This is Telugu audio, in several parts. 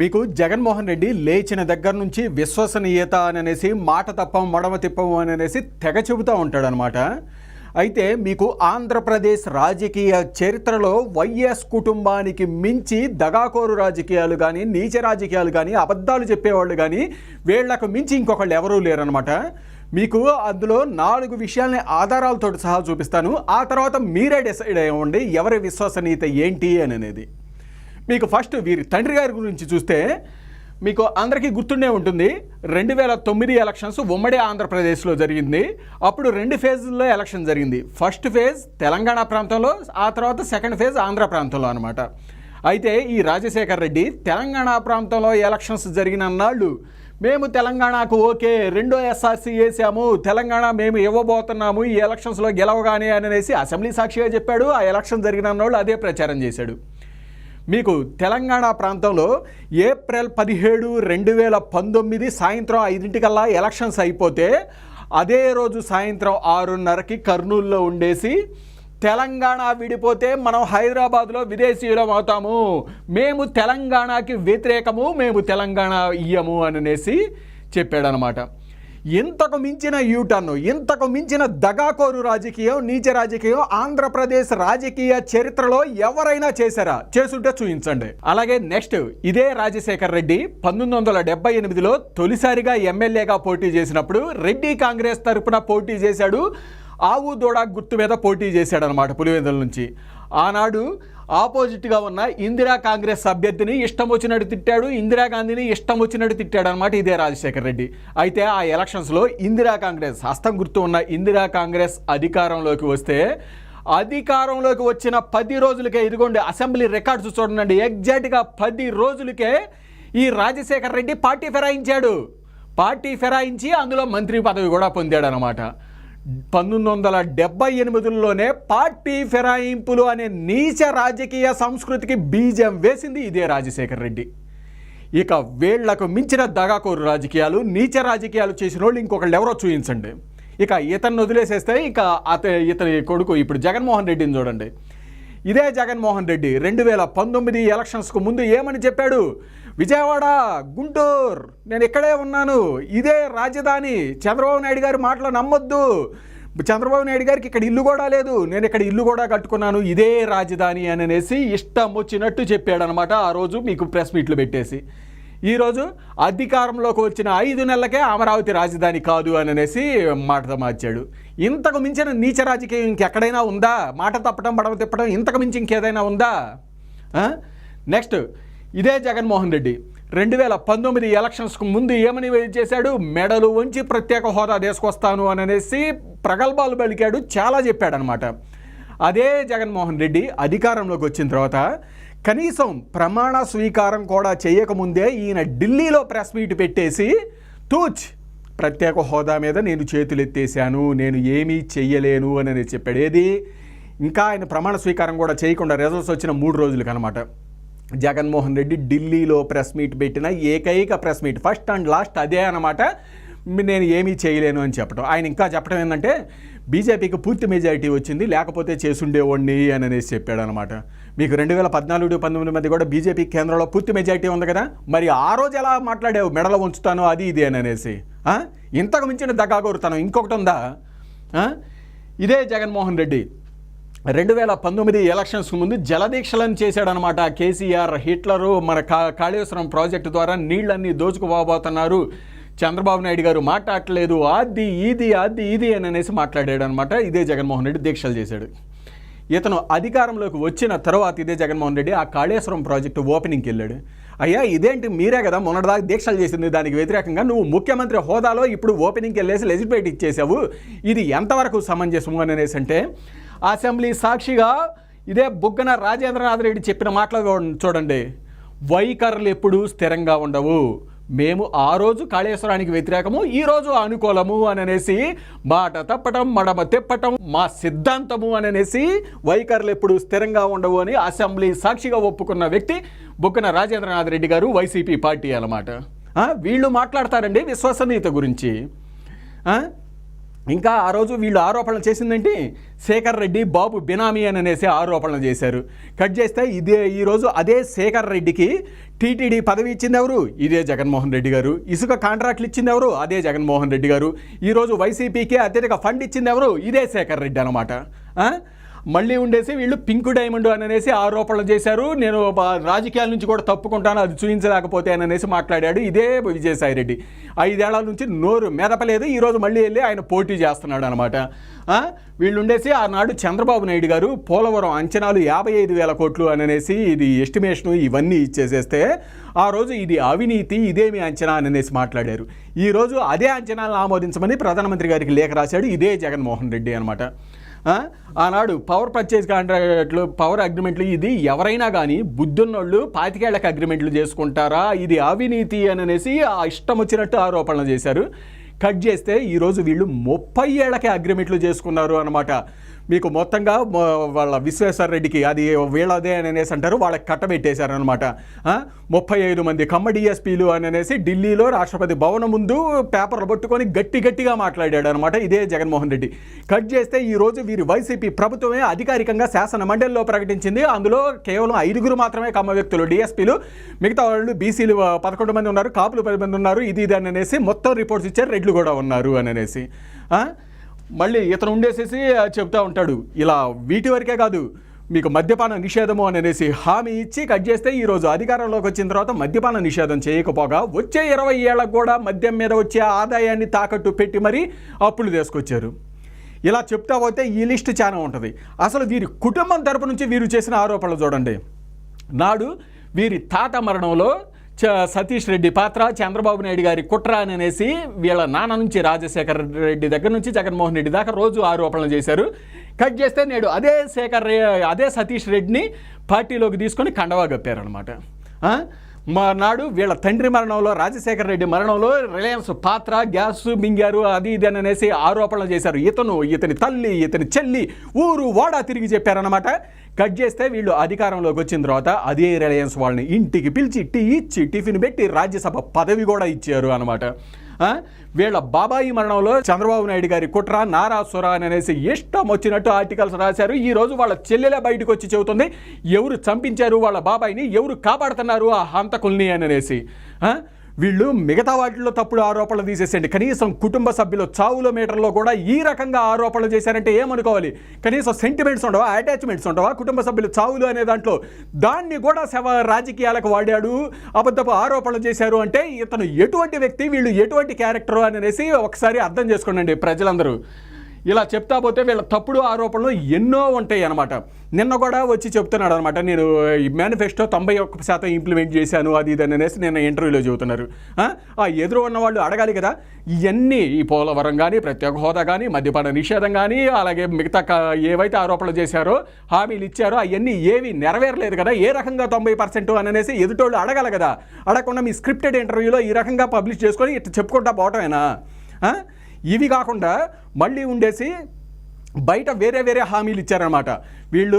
మీకు జగన్మోహన్ రెడ్డి లేచిన దగ్గర నుంచి విశ్వసనీయత అని అనేసి మాట తప్పం మడమ తిప్పం అని అనేసి తెగ చెబుతూ ఉంటాడనమాట అయితే మీకు ఆంధ్రప్రదేశ్ రాజకీయ చరిత్రలో వైఎస్ కుటుంబానికి మించి దగాకోరు రాజకీయాలు కానీ నీచ రాజకీయాలు కానీ అబద్ధాలు చెప్పేవాళ్ళు కానీ వీళ్ళకు మించి ఇంకొకళ్ళు ఎవరూ లేరనమాట మీకు అందులో నాలుగు విషయాల్ని ఆధారాలతో సహా చూపిస్తాను. ఆ తర్వాత మీరే డిసైడ్ అయ్యండి ఎవరి విశ్వసనీయత ఏంటి అని అనేది. మీకు ఫస్ట్ వీరి తండ్రి గారి గురించి చూస్తే మీకు అందరికీ గుర్తుండే ఉంటుంది. రెండు వేల తొమ్మిది ఎలక్షన్స్ ఉమ్మడి ఆంధ్రప్రదేశ్లో జరిగింది. అప్పుడు రెండు ఫేజ్లో ఎలక్షన్ జరిగింది. ఫస్ట్ ఫేజ్ తెలంగాణ ప్రాంతంలో ఆ తర్వాత సెకండ్ ఫేజ్ ఆంధ్ర ప్రాంతంలో అనమాట అయితే ఈ రాజశేఖర్ రెడ్డి తెలంగాణ ప్రాంతంలో ఎలక్షన్స్ జరిగిన నాళ్ళు మేము తెలంగాణకు ఓకే రెండో ఎస్ఆర్సీ వేసాము తెలంగాణ మేము ఇవ్వబోతున్నాము ఈ ఎలక్షన్స్లో గెలవగానే అనేసి అసెంబ్లీ సాక్షిగా చెప్పాడు. ఆ ఎలక్షన్ జరిగిన నాళ్ళు అదే ప్రచారం చేశాడు. మీకు తెలంగాణ ప్రాంతంలో ఏప్రిల్ పదిహేడు రెండు వేల పంతొమ్మిది సాయంత్రం ఐదింటికల్లా ఎలక్షన్స్ అయిపోతే అదే రోజు సాయంత్రం ఆరున్నరకి కర్నూలులో ఉండేసి తెలంగాణ విడిపోతే మనం హైదరాబాద్లో విదేశీయులం అవుతాము. మేము తెలంగాణకి వ్యతిరేకము మేము తెలంగాణ ఇయ్యము అని అనేసి చెప్పాడనమాట. ఇంతకు మించిన యూటర్న్ ఇంతకు మించిన దగాకోరు రాజకీయం నీచ రాజకీయం ఆంధ్రప్రదేశ్ రాజకీయ చరిత్రలో ఎవరైనా చేశారా? చేసుంటే చూపించండి. అలాగే నెక్స్ట్ ఇదే రాజశేఖర్ రెడ్డి పంతొమ్మిది వందల డెబ్బై ఎనిమిదిలో తొలిసారిగా ఎమ్మెల్యేగా పోటీ చేసినప్పుడు రెడ్డి కాంగ్రెస్ తరపున పోటీ చేశాడు. ఆవు దూడ గుర్తు మీద పోటీ చేశాడనమాట పులివెందుల నుంచి. ఆనాడు ఆపోజిట్గా ఉన్న ఇందిరా కాంగ్రెస్ అభ్యర్థిని ఇష్టం వచ్చినట్టు తిట్టాడు ఇందిరాగాంధీని ఇష్టం వచ్చినట్టు తిట్టాడు అనమాట ఇదే రాజశేఖర్ రెడ్డి. అయితే ఆ ఎలక్షన్స్లో ఇందిరా కాంగ్రెస్ హస్తం గుర్తు ఉన్న ఇందిరా కాంగ్రెస్ అధికారంలోకి వస్తే అధికారంలోకి వచ్చిన పది రోజులకే ఇదిగోండి అసెంబ్లీ రికార్డ్స్ చూడండి ఎగ్జాక్ట్గా పది రోజులకే ఈ రాజశేఖర్ రెడ్డి పార్టీ ఫిరాయించాడు. పార్టీ ఫిరాయించి అందులో మంత్రి పదవి కూడా పొందాడు అనమాట పంతొమ్మిది వందల డెబ్బై ఎనిమిదిలోనే పార్టీ ఫిరాయింపులు అనే నీచ రాజకీయ సంస్కృతికి బీజం వేసింది ఇదే రాజశేఖర్ రెడ్డి. ఇక వేళ్ళకు మించిన దగాకోరు రాజకీయాలు నీచ రాజకీయాలు చేసిన వాళ్ళు ఇంకొకళ్ళు ఎవరో చూపించండి ఇక ఇతన్ని వదిలేసేస్తే ఇక అత ఇతని కొడుకు ఇప్పుడు జగన్మోహన్ రెడ్డిని చూడండి. ఇదే జగన్మోహన్ రెడ్డి రెండు వేల పంతొమ్మిది ఎలక్షన్స్కు ముందు ఏమని చెప్పాడు? విజయవాడ గుంటూరు నేను ఇక్కడే ఉన్నాను. ఇదే రాజధాని. చంద్రబాబు నాయుడు గారి మాటలు నమ్మొద్దు. చంద్రబాబు నాయుడు గారికి ఇక్కడ ఇల్లు కూడా లేదు. నేను ఇక్కడ ఇల్లు కూడా కట్టుకున్నాను. ఇదే రాజధాని అని అనేసి ఇష్టం వచ్చినట్టు చెప్పాడనమాట ఆ రోజు మీకు ప్రెస్ మీట్లు పెట్టేసి. ఈరోజు అధికారంలోకి వచ్చిన ఐదు నెలలకే అమరావతి రాజధాని కాదు అని అనేసి మాట మార్చాడు. ఇంతకు మించిన నీచ రాజకీయం ఇంకెక్కడైనా ఉందా? మాట తప్పడం బడవ తిప్పడం ఇంతకు మించి ఇంకేదైనా ఉందా? నెక్స్ట్ ఇదే జగన్మోహన్ రెడ్డి. రెండు వేల పంతొమ్మిది ఎలక్షన్స్కు ముందు ఏమని చేశాడు? మెడలు వంచి ప్రత్యేక హోదా తీసుకొస్తాను అని అనేసి ప్రగల్భాలు పలికాడు చాలా చెప్పాడనమాట. అదే జగన్మోహన్ రెడ్డి అధికారంలోకి వచ్చిన తర్వాత కనీసం ప్రమాణ స్వీకారం కూడా చేయకముందే ఈయన ఢిల్లీలో ప్రెస్ మీట్ పెట్టేసి తూచ్ ప్రత్యేక హోదా మీద నేను చేతులెత్తేశాను నేను ఏమీ చెయ్యలేను అని చెప్పాడు. ఏది? ఇంకా ఆయన ప్రమాణ స్వీకారం కూడా చేయకుండా రిజల్ట్స్ వచ్చిన మూడు రోజులకనమాట జగన్మోహన్ రెడ్డి ఢిల్లీలో ప్రెస్ మీట్ పెట్టిన ఏకైక press meet first and last అదే అనమాట నేను ఏమీ చేయలేను అని చెప్పడం ఆయన ఇంకా చెప్పడం ఏంటంటే బీజేపీకి పూర్తి మెజారిటీ వచ్చింది లేకపోతే చేసుండేవాడిని అని అనేసి చెప్పాడు అనమాట మీకు రెండు వేల పద్నాలుగు పంతొమ్మిది మధ్య కూడా బీజేపీ కేంద్రంలో పూర్తి మెజారిటీ ఉంది కదా? మరి ఆ రోజు ఎలా మాట్లాడావు? మెడలో ఉంచుతాను అది ఇది అని అనేసి. ఇంతకు మించిన దగ్గాగోరుతాను ఇంకొకటి ఉందా? ఇదే జగన్మోహన్ రెడ్డి. రెండు వేల పంతొమ్మిది ఎలక్షన్స్ ముందు జలదీక్షలను చేశాడనమాట కేసీఆర్ హిట్లరు. మన కా కాళేశ్వరం ప్రాజెక్టు ద్వారా నీళ్ళన్నీ దోచుకుపోబోతున్నారు. చంద్రబాబు నాయుడు గారు మాట్లాడలేదు అది ఇది అది ఇది అని అనేసి మాట్లాడాడు అనమాట ఇదే జగన్మోహన్ రెడ్డి దీక్షలు చేశాడు. ఇతను అధికారంలోకి వచ్చిన తర్వాత ఇదే జగన్మోహన్ రెడ్డి ఆ కాళేశ్వరం ప్రాజెక్టు ఓపెనింగ్కి వెళ్ళాడు. అయ్యా ఇదేంటి? మీరే కదా మొన్నటిదాకా దీక్షలు చేసింది. దానికి వ్యతిరేకంగా నువ్వు ముఖ్యమంత్రి హోదాలో ఇప్పుడు ఓపెనింగ్కి వెళ్ళేసి లెజిస్లేట్ ఇచ్చేసావు. ఇది ఎంతవరకు సమంజసము అని అనేసి అంటే అసెంబ్లీ సాక్షిగా ఇదే బుగ్గన రాజేంద్రనాథ్ రెడ్డి చెప్పిన మాటలు చూడండి. వైఖరులు ఎప్పుడూ స్థిరంగా ఉండవు. మేము ఆ రోజు కాళేశ్వరానికి వ్యతిరేకము ఈ రోజు అనుకూలము అని అనేసి మాట తప్పటం మడమ తిప్పటం మా సిద్ధాంతము అని అనేసి వైఖరులు ఎప్పుడు స్థిరంగా ఉండవు అని అసెంబ్లీ సాక్షిగా ఒప్పుకున్న వ్యక్తి బుక్కన రాజేంద్రనాథ్ రెడ్డి గారు వైసీపీ పార్టీ అన్నమాట. వీళ్ళు మాట్లాడతారండి విశ్వసనీయత గురించి. ఇంకా ఆ రోజు వీళ్ళు ఆరోపణలు చేసిందంటే? శేఖర్ రెడ్డి బాబు బినామీ అని అనేసి ఆరోపణలు చేశారు. కట్ చేస్తే ఇదే ఈరోజు అదే శేఖర్ రెడ్డికి టీటీడీ పదవి ఇచ్చింది ఎవరు? ఇదే జగన్మోహన్ రెడ్డి గారు. ఇసుక కాంట్రాక్ట్లు ఇచ్చింది ఎవరు? అదే జగన్మోహన్ రెడ్డి గారు. ఈరోజు వైసీపీకి అత్యధిక ఫండ్ ఇచ్చింది ఎవరు? ఇదే శేఖర్ రెడ్డి అనమాట మళ్ళీ ఉండేసి వీళ్ళు పింక్ డైమండ్ అని అనేసి ఆరోపణలు చేశారు. నేను రాజకీయాల నుంచి కూడా తప్పుకుంటాను అది చూపించలేకపోతే అని అనేసి మాట్లాడాడు. ఇదే విజయసాయి రెడ్డి. ఐదేళ్ళ నుంచి నోరు మెదపలేదు. ఈరోజు మళ్ళీ వెళ్ళి ఆయన పోటీ చేస్తున్నాడు అనమాట వీళ్ళు ఉండేసి ఆనాడు చంద్రబాబు నాయుడు గారు పోలవరం అంచనాలు యాభై ఐదు వేల కోట్లు అని అనేసి ఇది ఎస్టిమేషన్ ఇవన్నీ ఇచ్చేసేస్తే ఆ రోజు ఇది అవినీతి ఇదేమి అంచనా అని అనేసి మాట్లాడారు. ఈరోజు అదే అంచనాలను ఆమోదించమని ప్రధానమంత్రి గారికి లేఖ రాశాడు. ఇదే జగన్మోహన్ రెడ్డి అనమాట ఆనాడు పవర్ పర్చేజ్ కాంట్రాక్ట్లు పవర్ అగ్రిమెంట్లు ఇది ఎవరైనా కానీ బుద్ధున్నోళ్ళు పాతికేళ్ళకు అగ్రిమెంట్లు చేసుకుంటారా? ఇది అవినీతి అని అనేసి ఆ ఇష్టం వచ్చినట్టు ఆరోపణలు చేశారు. కట్ చేస్తే ఈరోజు వీళ్ళు ముప్పై ఏళ్ళకే అగ్రిమెంట్లు చేసుకున్నారు అనమాట మీకు మొత్తంగా వాళ్ళ విశ్వేశ్వర రెడ్డికి అది వీళ్ళదే అని అనేసి అంటారు వాళ్ళకి కట్టబెట్టేశారు అనమాట ముప్పై ఐదు మంది కమ్మ డిఎస్పీలు అని అనేసి ఢిల్లీలో రాష్ట్రపతి భవనం ముందు పేపర్లు పట్టుకొని గట్టి గట్టిగా మాట్లాడాడు అనమాట ఇదే జగన్మోహన్ రెడ్డి. కట్ చేస్తే ఈరోజు వీరు వీరి వైసీపీ ప్రభుత్వమే అధికారికంగా శాసన మండలిలో ప్రకటించింది. అందులో కేవలం ఐదుగురు మాత్రమే కమ్మ వ్యక్తులు డిఎస్పీలు. మిగతా వాళ్ళు బీసీలు పదకొండు మంది ఉన్నారు కాపులు పది మంది ఉన్నారు ఇది ఇది అని అనేసి మొత్తం రిపోర్ట్స్ ఇచ్చారు రెడ్లు కూడా ఉన్నారు అని అనేసి. మళ్ళీ ఇతను ఉండేసేసి చెప్తా ఉంటాడు ఇలా వీటి వరకే కాదు మీకు మద్యపాన నిషేధము అని అనేసి హామీ ఇచ్చి కట్ చేస్తే ఈరోజు అధికారంలోకి వచ్చిన తర్వాత మద్యపాన నిషేధం చేయకపోగా వచ్చే ఇరవై ఏళ్ళకు కూడా మద్యం మీద వచ్చే ఆదాయాన్ని తాకట్టు పెట్టి మరీ అప్పులు తీసుకొచ్చారు. ఇలా చెప్తా పోతే ఈ లిస్ట్ చాలా ఉంటుంది. అసలు వీరి కుటుంబం తరపు నుంచి వీరు చేసిన ఆరోపణలు చూడండి. నాడు వీరి తాత మరణంలో సతీష్ రెడ్డి పాత్ర చంద్రబాబు నాయుడు గారి కుట్ర అని అనేసి వీళ్ళ నాన్న నుంచి రాజశేఖర్ రెడ్డి దగ్గర నుంచి జగన్మోహన్ రెడ్డి దాకా రోజు ఆరోపణలు చేశారు. కట్ చేస్తే నేడు అదే శేఖర్ అదే సతీష్ రెడ్డిని పార్టీలోకి తీసుకొని కండవా గప్పారనమాట మా నాడు వీళ్ళ తండ్రి మరణంలో రాజశేఖర రెడ్డి మరణంలో రిలయన్స్ పాత్ర గ్యాస్ మింగారు అది ఇది అని అనేసి ఆరోపణలు చేశారు. ఇతను ఇతని తల్లి ఇతని చెల్లి ఊరు వాడా తిరిగి చెప్పారనమాట కట్ చేస్తే వీళ్ళు అధికారంలోకి వచ్చిన తర్వాత అదే రిలయన్స్ వాళ్ళని ఇంటికి పిలిచి టీ ఇచ్చి టిఫిన్ పెట్టి రాజ్యసభ పదవి కూడా ఇచ్చారు అనమాట వీళ్ళ బాబాయి మరణంలో చంద్రబాబు నాయుడు గారి కుట్ర నారాసుర అని అనేసి ఇష్టం వచ్చినట్టు ఆర్టికల్స్ రాశారు. ఈ రోజు వాళ్ళ చెల్లెలే బయటకు వచ్చి చెబుతుంది ఎవరు చంపించారు వాళ్ళ బాబాయిని ఎవరు కాపాడుతున్నారు ఆ హంతకుల్ని అని అనేసి. వీళ్ళు మిగతా వాటిల్లో తప్పుడు ఆరోపణలు తీసేసేయండి. కనీసం కుటుంబ సభ్యులు చావుల మీటర్లో కూడా ఈ రకంగా ఆరోపణలు చేశారంటే ఏమనుకోవాలి? కనీసం సెంటిమెంట్స్ ఉండవా? అటాచ్మెంట్స్ ఉండవా? కుటుంబ సభ్యులు చావులు అనే దాంట్లో దాన్ని కూడా శవ రాజకీయాలకు వాడాడు అబద్ధపు ఆరోపణలు చేశారు అంటే ఇతను ఎటువంటి వ్యక్తి వీళ్ళు ఎటువంటి క్యారెక్టర్ అనేసి ఒకసారి అర్థం చేసుకోండి ప్రజలందరూ. ఇలా చెప్తా పోతే వీళ్ళ తప్పుడు ఆరోపణలు ఎన్నో ఉంటాయి అనమాట నిన్న కూడా వచ్చి చెప్తున్నాడు అనమాట నేను ఈ మేనిఫెస్టో తొంభై ఒక్క శాతం ఇంప్లిమెంట్ చేశాను అది ఇది అని అనేసి నిన్న ఇంటర్వ్యూలో చెబుతున్నారు. ఆ? ఎదురు ఉన్న వాళ్ళు అడగాలి కదా. ఇవన్నీ ఈ పోలవరం కానీ ప్రత్యేక హోదా కానీ మద్యపాన నిషేధం కానీ అలాగే మిగతా ఏవైతే ఆరోపణలు చేశారో హామీలు ఇచ్చారో అవన్నీ ఏవి నెరవేరలేదు కదా. ఏ రకంగా తొంభై పర్సెంట్ అని అనేసి ఎదుటోళ్ళు అడగాలి కదా. అడగకుండా మీ స్క్రిప్టెడ్ ఇంటర్వ్యూలో ఈ రకంగా పబ్లిష్ చేసుకొని ఇట్లా చెప్పుకుంటా పోవటమేనా? ఇవి కాకుండా మళ్ళీ ఉండేసి బయట వేరే వేరే హామీలు ఇచ్చారనమాట వీళ్ళు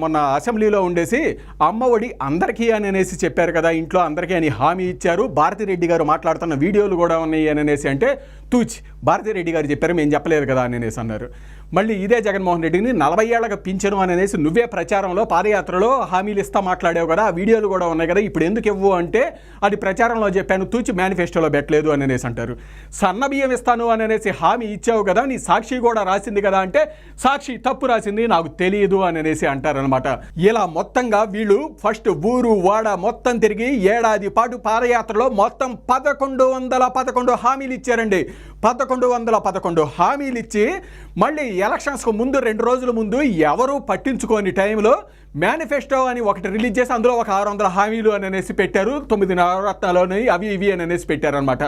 మొన్న అసెంబ్లీలో ఉండేసి అమ్మ ఒడి అందరికీ అని అనేసి చెప్పారు కదా ఇంట్లో అందరికీ అని హామీ ఇచ్చారు. భారతిరెడ్డి గారు మాట్లాడుతున్న వీడియోలు కూడా ఉన్నాయి అని అనేసి అంటే తూచి భారతిరెడ్డి గారు చెప్పారు మేము చెప్పలేదు కదా అని అనేసి అన్నారు. మళ్ళీ ఇదే జగన్మోహన్ రెడ్డిని నలభై ఏళ్ళకి పింఛను అని అనేసి నువ్వే ప్రచారంలో పాదయాత్రలో హామీలు ఇస్తా మాట్లాడావు కదా ఆ వీడియోలు కూడా ఉన్నాయి కదా ఇప్పుడు ఎందుకు ఇవ్వు అంటే అది ప్రచారంలో చెప్పాను తూచి మేనిఫెస్టోలో పెట్టలేదు అని అనేసి అంటారు. సన్న బియ్యం ఇస్తాను అని అనేసి హామీ ఇచ్చావు కదా నీ సాక్షి కూడా రాసింది కదా అంటే సాక్షి తప్పు రాసింది నాకు తెలియదు అని అనేసి అంటారనమాట ఇలా మొత్తంగా వీళ్ళు ఫస్ట్ ఊరు వాడ మొత్తం తిరిగి ఏడాది పాటు పాదయాత్రలో మొత్తం పదకొండు వందల పదకొండు హామీలు ఇచ్చారండి. పదకొండు వందల పదకొండు హామీలు ఇచ్చి మళ్ళీ ఎలక్షన్స్కు ముందు రెండు రోజుల ముందు ఎవరు పట్టించుకోని టైంలో మేనిఫెస్టో అని ఒకటి రిలీజ్ చేసి అందులో ఒక ఆరు వందల హామీలు అని అనేసి పెట్టారు. తొమ్మిది నవరత్నాలని అవి ఇవి అని అనేసి పెట్టారనమాట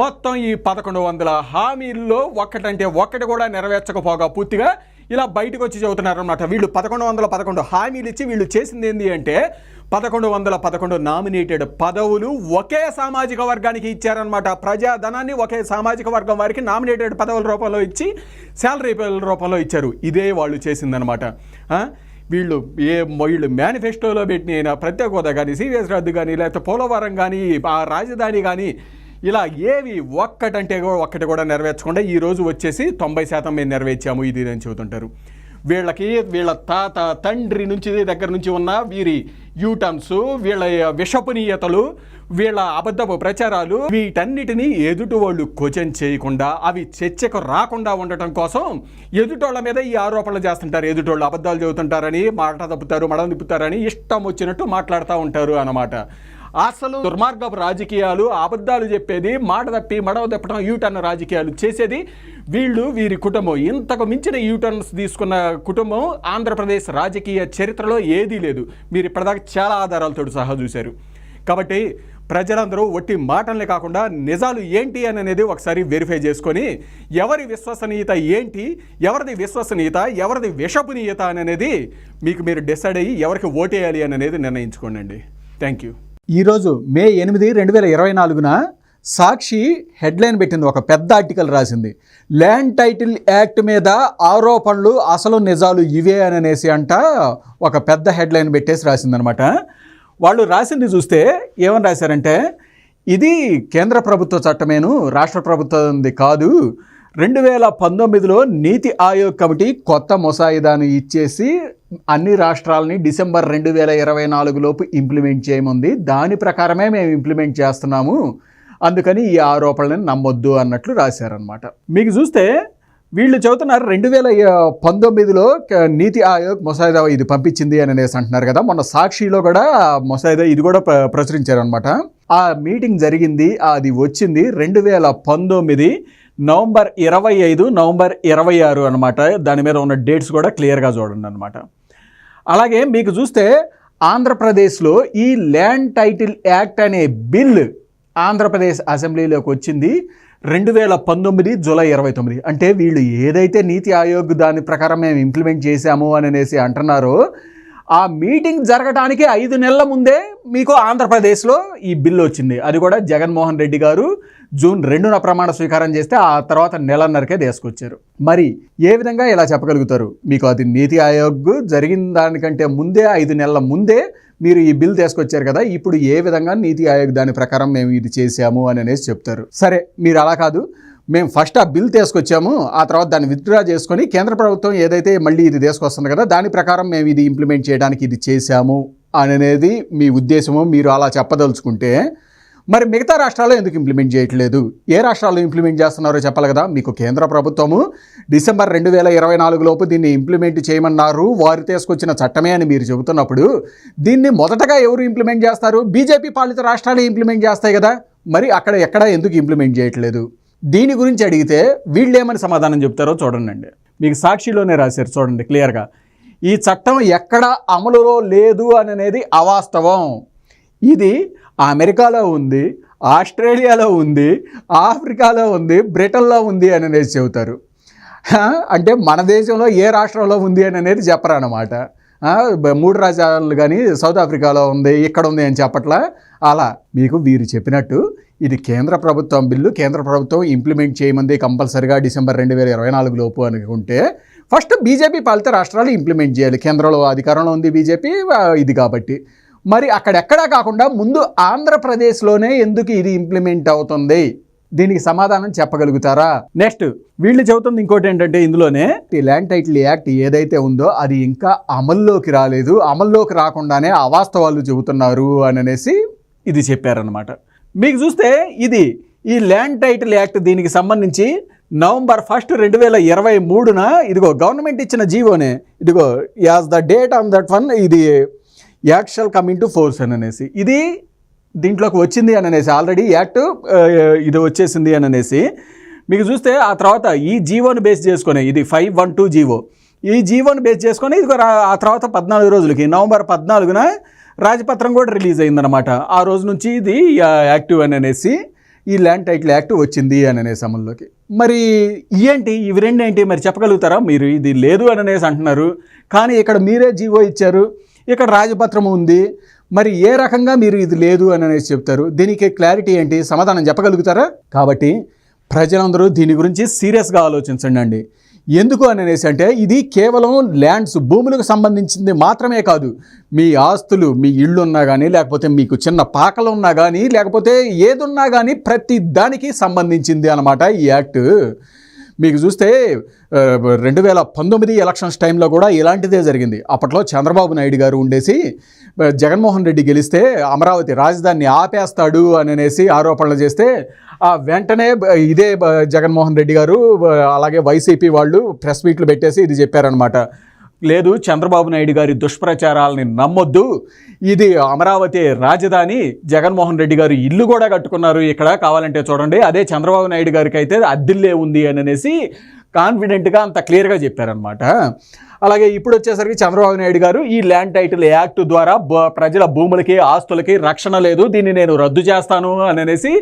మొత్తం ఈ పదకొండు వందల హామీల్లో ఒక్కటంటే ఒక్కటి కూడా నెరవేర్చకపోగా పూర్తిగా ఇలా బయటకు వచ్చి చెబుతున్నారు వీళ్ళు పదకొండు వందల పదకొండు హామీలు ఇచ్చి వీళ్ళు చేసింది ఏంటి అంటే పదకొండు వందల పదకొండు నామినేటెడ్ పదవులు ఒకే సామాజిక వర్గానికి ఇచ్చారనమాట ప్రజాధనాన్ని ఒకే సామాజిక వర్గం వారికి నామినేటెడ్ పదవుల రూపంలో ఇచ్చి శాలరీ రూపంలో ఇచ్చారు. ఇదే వాళ్ళు చేసిందనమాట వీళ్ళు ఏ వీళ్ళు మేనిఫెస్టోలో పెట్టిన ప్రత్యేక హోదా కానీ సీరియస్ రద్దు కానీ లేకపోతే పోలవరం కానీ ఆ రాజధాని కానీ ఇలా ఏవి ఒక్కటంటే ఒక్కటి కూడా నెరవేర్చకుండా ఈ రోజు వచ్చేసి తొంభై శాతం మేము నెరవేర్చాము. ఇది అని చెబుతుంటారు. వీళ్ళకి వీళ్ళ తాత తండ్రి నుంచి దగ్గర నుంచి ఉన్న వీరి యూటర్న్స్ వీళ్ళ విషపనీయతలు వీళ్ళ అబద్ధపు ప్రచారాలు వీటన్నిటినీ ఎదుటి వాళ్ళు క్వశ్చన్ చేయకుండా అవి చర్చకు రాకుండా ఉండటం కోసం ఎదుటోళ్ళ మీద ఈ ఆరోపణలు చేస్తుంటారు. ఎదుటోళ్ళు అబద్ధాలు చెబుతుంటారని మాట తప్పుతారు మడం తిప్పుతారని ఇష్టం వచ్చినట్టు మాట్లాడుతూ ఉంటారు అన్నమాట. అసలు దుర్మార్గపు రాజకీయాలు అబద్ధాలు చెప్పేది మాట తప్పి మడవ తప్పడం యూటర్న్ రాజకీయాలు చేసేది. వీళ్ళు వీరి కుటుంబం. ఇంతకు మించిన యూటర్న్స్ తీసుకున్న కుటుంబం ఆంధ్రప్రదేశ్ రాజకీయ చరిత్రలో ఏదీ లేదు. మీరు ఇప్పటిదాకా చాలా ఆధారాలతో సహా చూశారు. కాబట్టి ప్రజలందరూ ఒట్టి మాటలే కాకుండా నిజాలు ఏంటి అని అనేది ఒకసారి వెరిఫై చేసుకొని ఎవరి విశ్వసనీయత ఏంటి ఎవరిది విశ్వసనీయత ఎవరిది విషపునీయత అనేది మీకు మీరు డిసైడ్ అయ్యి ఎవరికి ఓటేయాలి అనేది నిర్ణయించుకోండి థ్యాంక్ యూ ఈరోజు మే ఎనిమిది రెండు వేల ఇరవై నాలుగున సాక్షి హెడ్లైన్ పెట్టింది. ఒక పెద్ద ఆర్టికల్ రాసింది. ల్యాండ్ టైటిల్ యాక్ట్ మీద ఆరోపణలు అసలు నిజాలు ఇవే అని అనేసి అంట ఒక పెద్ద హెడ్లైన్ పెట్టేసి రాసిందనమాట వాళ్ళు రాసింది చూస్తే ఏమని రాశారంటే ఇది కేంద్ర ప్రభుత్వ చట్టమేను రాష్ట్ర ప్రభుత్వంది కాదు రెండు వేల పంతొమ్మిదిలో నీతి ఆయోగ్ కమిటీ కొత్త ముసాయిదాను ఇచ్చేసి అన్ని రాష్ట్రాలని డిసెంబర్ రెండు వేల ఇరవై నాలుగు లోపు ఇంప్లిమెంట్ చేయముంది. దాని ప్రకారమే మేము ఇంప్లిమెంట్ చేస్తున్నాము. అందుకని ఈ ఆరోపణలను నమ్మొద్దు అన్నట్లు రాశారనమాట మీకు చూస్తే వీళ్ళు చెబుతున్నారు రెండు వేల పంతొమ్మిదిలో నీతి ఆయోగ్ ముసాయిదా ఇది పంపించింది అని అనేసి అంటున్నారు కదా. మొన్న సాక్షిలో కూడా ముసాయిదా ఇది కూడా ప్ర- ప్రచురించారనమాట ఆ మీటింగ్ జరిగింది అది వచ్చింది. రెండు వేల పంతొమ్మిది నవంబర్ ఇరవై ఐదు నవంబర్ ఇరవై ఆరు అనమాట దాని మీద ఉన్న డేట్స్ కూడా క్లియర్గా చూడండి అనమాట అలాగే మీకు చూస్తే ఆంధ్రప్రదేశ్లో ఈ ల్యాండ్ టైటిల్ యాక్ట్ అనే బిల్ ఆంధ్రప్రదేశ్ అసెంబ్లీలోకి వచ్చింది రెండు వేల పంతొమ్మిది జూలై ఇరవై తొమ్మిది. అంటే వీళ్ళు ఏదైతే నీతి ఆయోగ్ దాని ప్రకారం మేము ఇంప్లిమెంట్ చేశాము అని అనేసి అంటున్నారో ఆ మీటింగ్ జరగటానికి ఐదు నెలల ముందే మీకు ఆంధ్రప్రదేశ్లో ఈ బిల్లు వచ్చింది. అది కూడా జగన్మోహన్ రెడ్డి గారు జూన్ రెండున ప్రమాణ స్వీకారం చేస్తే ఆ తర్వాత నెలన్నరకే తీసుకొచ్చారు. మరి ఏ విధంగా ఇలా చెప్పగలుగుతారు? మీకు అది నీతి ఆయోగ్ జరిగిన దానికంటే ముందే ఐదు నెలల ముందే మీరు ఈ బిల్ తీసుకొచ్చారు కదా ఇప్పుడు ఏ విధంగా నీతి ఆయోగ్ దాని ప్రకారం మేము ఇది చేశాము అని అనేసి చెప్తారు. సరే మీరు అలా కాదు. మేము ఫస్ట్ ఆ బిల్ తీసుకొచ్చాము ఆ తర్వాత దాన్ని విత్డ్రా చేసుకొని కేంద్ర ప్రభుత్వం ఏదైతే మళ్ళీ ఇది తీసుకొస్తుంది కదా దాని ప్రకారం మేము ఇది ఇంప్లిమెంట్ చేయడానికి ఇది చేశాము అని అనేది మీ ఉద్దేశము మీరు అలా చెప్పదలుచుకుంటే మరి మిగతా రాష్ట్రాల్లో ఎందుకు ఇంప్లిమెంట్ చేయట్లేదు? ఏ రాష్ట్రాల్లో ఇంప్లిమెంట్ చేస్తున్నారో చెప్పాలి కదా? మీకు కేంద్ర ప్రభుత్వము డిసెంబర్ రెండు వేల ఇరవై నాలుగు లోపు దీన్ని ఇంప్లిమెంట్ చేయమన్నారు వారు తీసుకొచ్చిన చట్టమే అని మీరు చెబుతున్నప్పుడు దీన్ని మొదటగా ఎవరు ఇంప్లిమెంట్ చేస్తారు? బీజేపీ పాలిత రాష్ట్రాలే ఇంప్లిమెంట్ చేస్తాయి కదా మరి అక్కడ ఎక్కడ ఎందుకు ఇంప్లిమెంట్ చేయట్లేదు? దీని గురించి అడిగితే వీళ్ళు ఏమని సమాధానం చెప్తారో చూడండి మీకు సాక్షిలోనే రాశారు చూడండి క్లియర్గా. ఈ చట్టం ఎక్కడ అమలులో లేదు అని అనేది అవాస్తవం. ఇది అమెరికాలో ఉంది ఆస్ట్రేలియాలో ఉంది ఆఫ్రికాలో ఉంది బ్రిటన్లో ఉంది అని అనేది చెబుతారు అంటే మన దేశంలో ఏ రాష్ట్రంలో ఉంది అని అనేది చెప్పరనమాట మూడు రాజ్యాలు కానీ సౌత్ ఆఫ్రికాలో ఉంది ఇక్కడ ఉంది అని చెప్పట్లా? అలా మీకు వీరు చెప్పినట్టు ఇది కేంద్ర ప్రభుత్వం బిల్లు. కేంద్ర ప్రభుత్వం ఇంప్లిమెంట్ చేయమంది కంపల్సరిగా డిసెంబర్ రెండు వేల ఇరవై నాలుగు లోపు అనుకుంటే ఫస్ట్ బీజేపీ పాలిత రాష్ట్రాలు ఇంప్లిమెంట్ చేయాలి. కేంద్రంలో అధికారంలో ఉంది బీజేపీ ఇది కాబట్టి. మరి అక్కడెక్కడా కాకుండా ముందు ఆంధ్రప్రదేశ్లోనే ఎందుకు ఇది ఇంప్లిమెంట్ అవుతుంది? దీనికి సమాధానం చెప్పగలుగుతారా? నెక్స్ట్ వీళ్ళు చెబుతుంది ఇంకోటి ఏంటంటే ఇందులోనే ఈ ల్యాండ్ టైటిల్ యాక్ట్ ఏదైతే ఉందో అది ఇంకా అమల్లోకి రాలేదు. అమల్లోకి రాకుండానే అవాస్తవాలు చెబుతున్నారు అని అనేసి ఇది చెప్పారనమాట మీకు చూస్తే ఇది ఈ ల్యాండ్ టైటిల్ యాక్ట్ దీనికి సంబంధించి నవంబర్ ఫస్ట్ రెండు వేల ఇరవై మూడున ఇదిగో గవర్నమెంట్ ఇచ్చిన జీవోనే. ఇదిగో as the date on that one ఇది act coming come into force అని అనేసి. ఇది దీంట్లోకి వచ్చింది అని అనేసి ఆల్రెడీ యాక్ట్ ఇది వచ్చేసింది అని అనేసి. మీకు చూస్తే ఆ తర్వాత ఈ జీవోని బేస్ చేసుకొని ఇది ఫైవ్ వన్ టూ జీవో. ఈ జీవోని బేస్ చేసుకొని ఇది ఆ తర్వాత పద్నాలుగు రోజులకి నవంబర్ పద్నాలుగున రాజపత్రం కూడా రిలీజ్ అయిందనమాట ఆ రోజు నుంచి ఇది యాక్టివ్ అని అనేసి ఈ ల్యాండ్ టైటిల్ యాక్ట్ వచ్చింది అని అనేసి అమల్లోకి. మరి ఏంటి ఇవి రెండు ఏంటి మరి చెప్పగలుగుతారా? మీరు ఇది లేదు అని అనేసి అంటున్నారు. కానీ ఇక్కడ మీరే జీవో ఇచ్చారు. ఇక్కడ రాజపత్రం ఉంది. మరి ఏ రకంగా మీరు ఇది లేదు అని అనేసి చెప్తారు? దీనికి క్లారిటీ ఏంటి? సమాధానం చెప్పగలుగుతారా? కాబట్టి ప్రజలందరూ దీని గురించి సీరియస్గా ఆలోచించండి అండి ఎందుకు అని అనేసి అంటే ఇది కేవలం ల్యాండ్స్ భూములకు సంబంధించింది మాత్రమే కాదు. మీ ఆస్తులు మీ ఇళ్ళు ఉన్నా కానీ లేకపోతే మీకు చిన్న పాకలు ఉన్నా కానీ లేకపోతే ఏదున్నా కానీ ప్రతి దానికి సంబంధించింది అనమాట ఈ యాక్ట్. మీకు చూస్తే రెండు వేల పంతొమ్మిది ఎలక్షన్స్ టైంలో కూడా ఇలాంటిదే జరిగింది. అప్పట్లో చంద్రబాబు నాయుడు గారు ఉండేసి జగన్మోహన్ రెడ్డి గెలిస్తే అమరావతి రాజధానిని ఆపేస్తాడు అని అనేసి ఆరోపణలు చేస్తే ఆ వెంటనే ఇదే జగన్మోహన్ రెడ్డి గారు అలాగే వైసీపీ వాళ్ళు ప్రెస్ మీట్లు పెట్టేసి ఇది చెప్పారనమాట లేదు చంద్రబాబు నాయుడు గారి దుష్ప్రచారాలని నమ్మొద్దు. ఇది అమరావతి రాజధాని. జగన్మోహన్ రెడ్డి గారు ఇల్లు కూడా కట్టుకున్నారు ఇక్కడ. కావాలంటే చూడండి. అదే చంద్రబాబు నాయుడు గారికి అయితే అద్దిల్లే ఉంది అని అనేసి కాన్ఫిడెంట్గా అంత క్లియర్గా చెప్పారనమాట అలాగే ఇప్పుడు వచ్చేసరికి చంద్రబాబు నాయుడు గారు ఈ ల్యాండ్ టైటిల్ యాక్ట్ ద్వారా ప్రజల భూములకి ఆస్తులకి రక్షణ లేదు. దీన్ని నేను రద్దు చేస్తాను అని అనేసి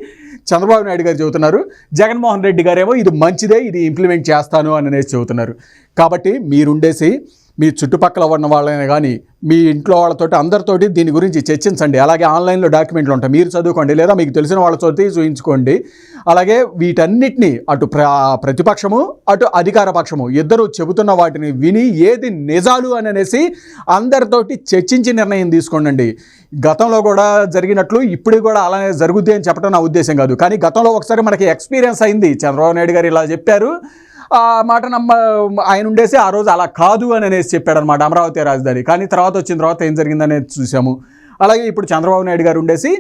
చంద్రబాబు నాయుడు గారు చెబుతున్నారు. జగన్మోహన్ రెడ్డి గారేమో ఇది మంచిదే ఇది ఇంప్లిమెంట్ చేస్తాను అని అనేసి చెబుతున్నారు. కాబట్టి మీరుండేసి మీ చుట్టుపక్కల ఉన్న వాళ్ళని కానీ మీ ఇంట్లో వాళ్ళతోటి అందరితోటి దీని గురించి చర్చించండి. అలాగే ఆన్లైన్లో డాక్యుమెంట్లు ఉంటాయి. మీరు చదువుకోండి లేదా మీకు తెలిసిన వాళ్ళతో చూయించుకోండి. అలాగే వీటన్నిటిని అటు ప్ర ప్రతిపక్షము అటు అధికార పక్షము ఇద్దరు చెబుతున్న వాటిని విని ఏది నిజాలు అని అనేసి అందరితోటి చర్చించి నిర్ణయం తీసుకోండి గతంలో కూడా జరిగినట్లు ఇప్పుడు కూడా అలానే జరుగుద్ది అని చెప్పడం నా ఉద్దేశం కాదు. కానీ గతంలో ఒకసారి మనకి ఎక్స్పీరియన్స్ అయింది. చంద్రబాబు నాయుడు గారు ఇలా చెప్పారు. ఆ మాట నమ్మ ఆయన ఉండేసి ఆ రోజు అలా కాదు అని అనేసి చెప్పాడనమాట అమరావతి రాజధాని. కానీ తర్వాత వచ్చిన తర్వాత ఏం జరిగిందనేది చూసాము. అలాగే ఇప్పుడు చంద్రబాబు నాయుడు గారు ఉండేసి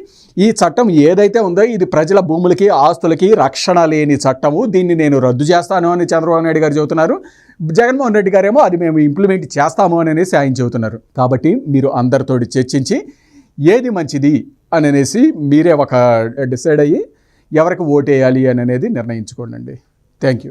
ఈ చట్టం ఏదైతే ఉందో ఇది ప్రజల భూములకి ఆస్తులకి రక్షణ లేని చట్టము. దీన్ని నేను రద్దు చేస్తాను అని చంద్రబాబు నాయుడు గారు చెబుతున్నారు. జగన్మోహన్ రెడ్డి గారేమో అది మేము ఇంప్లిమెంట్ చేస్తాము అని అనేసి ఆయన చెబుతున్నారు. కాబట్టి మీరు అందరితోటి చర్చించి ఏది మంచిది అని అనేసి మీరే ఒక డిసైడ్ అయ్యి ఎవరికి ఓటేయాలి అని అనేది నిర్ణయించుకోండి థ్యాంక్ యూ